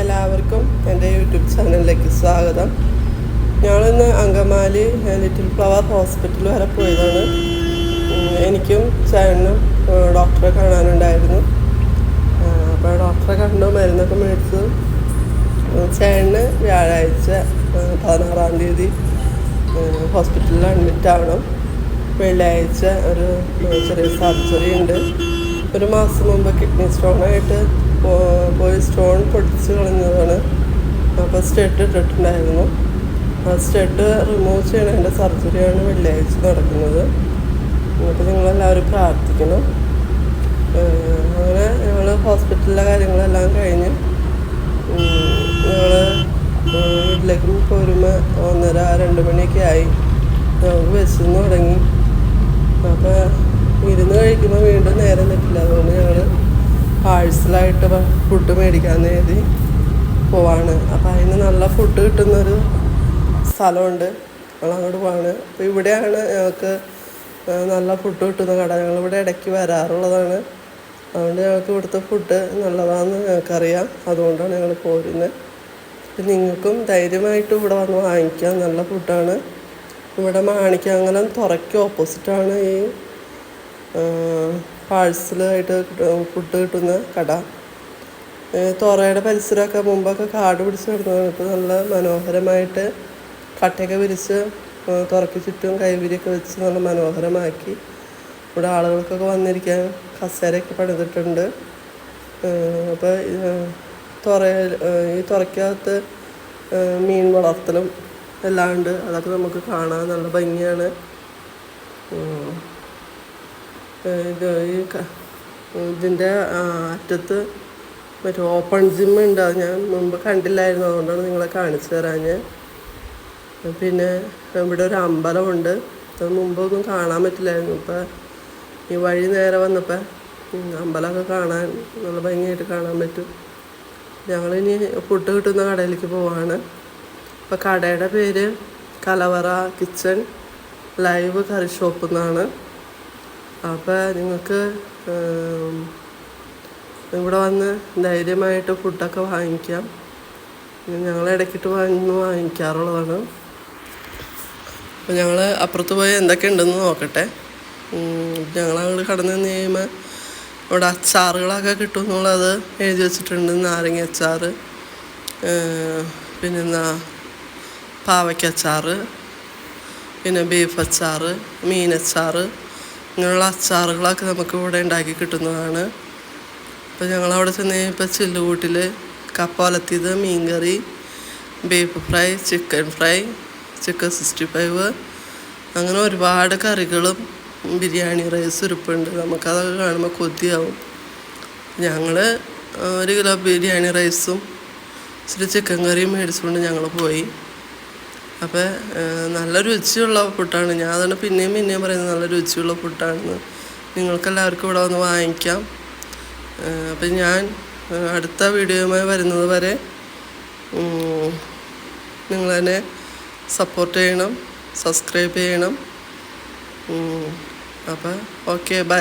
എല്ലാവർക്കും എന്റെ യൂട്യൂബ് ചാനലിലേക്ക് സ്വാഗതം. ഞങ്ങളിന്ന് അങ്കമാലി ലിറ്റിൽ ഫ്ലവർ ഹോസ്പിറ്റൽ വരെ പോയതാണ്. എനിക്കും ചേട്ടനും ഡോക്ടറെ കാണാനുണ്ടായിരുന്നു. അപ്പോൾ ഡോക്ടറെ കണ്ടു മരുന്നൊക്കെ മേടിച്ചു. ചേട്ടന് വ്യാഴാഴ്ച പതിനാറാം തീയതി ഹോസ്പിറ്റലിൽ അഡ്മിറ്റ് ആവണം. വെള്ളിയാഴ്ച ഒരു ചെറിയ സർജറി ഉണ്ട്. ഒരു മാസം മുമ്പ് കിഡ്നി സ്റ്റോണായിട്ട് പോയി സ്റ്റോൺ പൊട്ടിച്ച് കളഞ്ഞതാണ്. അപ്പോൾ സ്റ്റെഡ് ഇട്ടിട്ടുണ്ടായിരുന്നു. ആ സ്റ്റെഡ് റിമൂവ് ചെയ്യണം എന്റെ സർജറിയാണ് വെള്ളിയാഴ്ച നടക്കുന്നത്. അപ്പോൾ നിങ്ങളെല്ലാവരും പ്രാർത്ഥിക്കണം. അങ്ങനെ ഞങ്ങൾ ഹോസ്പിറ്റലിലെ കാര്യങ്ങളെല്ലാം കഴിഞ്ഞ് ഞങ്ങൾ വീട്ടിലേക്ക് പോരുമ്പോൾ ഒന്നര രണ്ട് മണിയൊക്കെ ആയി. ഞങ്ങൾക്ക് വിശന്ന് തുടങ്ങി. അപ്പോൾ ഇരുന്ന് കഴിക്കുമ്പോൾ വീണ്ടും നേരം നിൽക്കില്ല അതുകൊണ്ട് ഞങ്ങൾ പാഴ്സലായിട്ട് ഫുഡ് മേടിക്കാൻ എഴുതി പോവാണ്. അപ്പോൾ അതിന് നല്ല ഫുഡ് കിട്ടുന്നൊരു സ്ഥലമുണ്ട്. ഞങ്ങൾ അങ്ങോട്ട് പോവാണ്. അപ്പോൾ ഇവിടെയാണ് ഞങ്ങൾക്ക് നല്ല ഫുഡ് കിട്ടുന്ന കട. ഞങ്ങളിവിടെ ഇടയ്ക്ക് വരാറുള്ളതാണ്. അതുകൊണ്ട് ഞങ്ങൾക്ക് ഇവിടുത്തെ ഫുഡ് നല്ലതാണെന്ന് ഞങ്ങൾക്കറിയാം. അതുകൊണ്ടാണ് ഞങ്ങൾ പോരുന്നത് അപ്പം നിങ്ങൾക്കും ധൈര്യമായിട്ട് ഇവിടെ വന്ന് വാങ്ങിക്കാം. നല്ല ഫുഡാണ് ഇവിടെ മാണിക്കാങ്ങലം തുറയ്ക്ക് ഓപ്പോസിറ്റാണ് ഈ പാഴ്സലായിട്ട് ഫുഡ് കിട്ടുന്ന കട. തോറയുടെ പരിസരമൊക്കെ മുമ്പൊക്കെ കാട് പിടിച്ച് കിടന്നതാണ് ഇപ്പോൾ നല്ല മനോഹരമായിട്ട് കട്ടയൊക്കെ വിരിച്ച് തുറക്കി ചുറ്റും കൈവിരിയൊക്കെ വെച്ച് നല്ല മനോഹരമാക്കി ഇവിടെ ആളുകൾക്കൊക്കെ വന്നിരിക്കാൻ കസേരയൊക്കെ പണിതിട്ടുണ്ട്. അപ്പോൾ തുറ ഈ തുറയ്ക്കകത്ത് മീൻ വളർത്തലും എല്ലാം ഉണ്ട്. അതൊക്കെ നമുക്ക് കാണാൻ നല്ല ഭംഗിയാണ്. ഇത് ഈ ഇതിന്റെ അറ്റത്ത് മറ്റേ ഓപ്പൺ ജിം ഉണ്ട്. അത് ഞാൻ മുമ്പ് കണ്ടില്ലായിരുന്നു. അതുകൊണ്ടാണ് നിങ്ങളെ കാണിച്ചു തരാൻ ഞാൻ പിന്നെ ഇവിടെ ഒരു അമ്പലമുണ്ട്. അത് മുമ്പൊന്നും കാണാൻ പറ്റില്ലായിരുന്നു. ഇപ്പം ഈ വഴി നേരെ വന്നപ്പോൾ അമ്പലമൊക്കെ കാണാൻ നല്ല ഭംഗിയായിട്ട് കാണാൻ പറ്റും. ഞങ്ങളിനി ഫുഡ് കിട്ടുന്ന കടയിലേക്ക് പോവാണ്. അപ്പോൾ കടയുടെ പേര് കലവറ കിച്ചൺ ലൈവ് കറി ഷോപ്പ് എന്നാണ്. അപ്പോൾ നിങ്ങൾക്ക് ഇവിടെ വന്ന് ധൈര്യമായിട്ട് ഫുഡൊക്കെ വാങ്ങിക്കാം. ഞങ്ങൾ ഇടയ്ക്കിട്ട് വന്ന് വാങ്ങിക്കാറുള്ളതാണ്. അപ്പോൾ ഞങ്ങൾ അപ്പുറത്ത് പോയി എന്തൊക്കെ ഉണ്ടെന്ന് നോക്കട്ടെ. ഞങ്ങൾ അങ്ങോട്ട് കടന്നു നിന്ന് കഴിയുമ്പോൾ ഇവിടെ അച്ചാറുകളൊക്കെ കിട്ടും എന്നുള്ളത് എഴുതി വെച്ചിട്ടുണ്ട്. നാരങ്ങ അച്ചാർ പിന്നെ പിന്നെന്താ പാവയ്ക്ക അച്ചാറ് പിന്നെ ബീഫ് അച്ചാറ് മീനച്ചാറ് ഇങ്ങനെയുള്ള അച്ചാറുകളൊക്കെ നമുക്ക് ഇവിടെ ഉണ്ടാക്കി കിട്ടുന്നതാണ്. അപ്പോൾ ഞങ്ങളവിടെ ചെന്ന് കഴിഞ്ഞപ്പോൾ ചില്ലുകൂട്ടിൽ കപ്പ വലത്തിയത് മീൻകറി beef fry chicken fry chicken sixty five അങ്ങനെ ഒരുപാട് കറികളും ബിരിയാണി റൈസ് ഇരിപ്പുണ്ട് നമുക്കതൊക്കെ കാണുമ്പോൾ കൊതിയാവും. ഞങ്ങൾ ഒരു കിലോ ബിരിയാണി റൈസും ഇച്ചിരി ചിക്കൻ കറിയും മേടിച്ചുകൊണ്ട് ഞങ്ങൾ പോയി. അപ്പോൾ നല്ല രുചിയുള്ള ഫുഡാണ് ഞാൻ അതാണ് പിന്നെയും പിന്നെയും പറയുന്നത് നല്ല രുചിയുള്ള ഫുഡാണെന്ന് നിങ്ങൾക്കെല്ലാവർക്കും ഇവിടെ വന്ന് വാങ്ങിക്കാം. അപ്പം ഞാൻ അടുത്ത വീഡിയോയുമായി വരുന്നത് വരെ നിങ്ങൾ തന്നെ സപ്പോർട്ട് ചെയ്യണം സബ്സ്ക്രൈബ് ചെയ്യണം. അപ്പോൾ ഓക്കെ ബൈ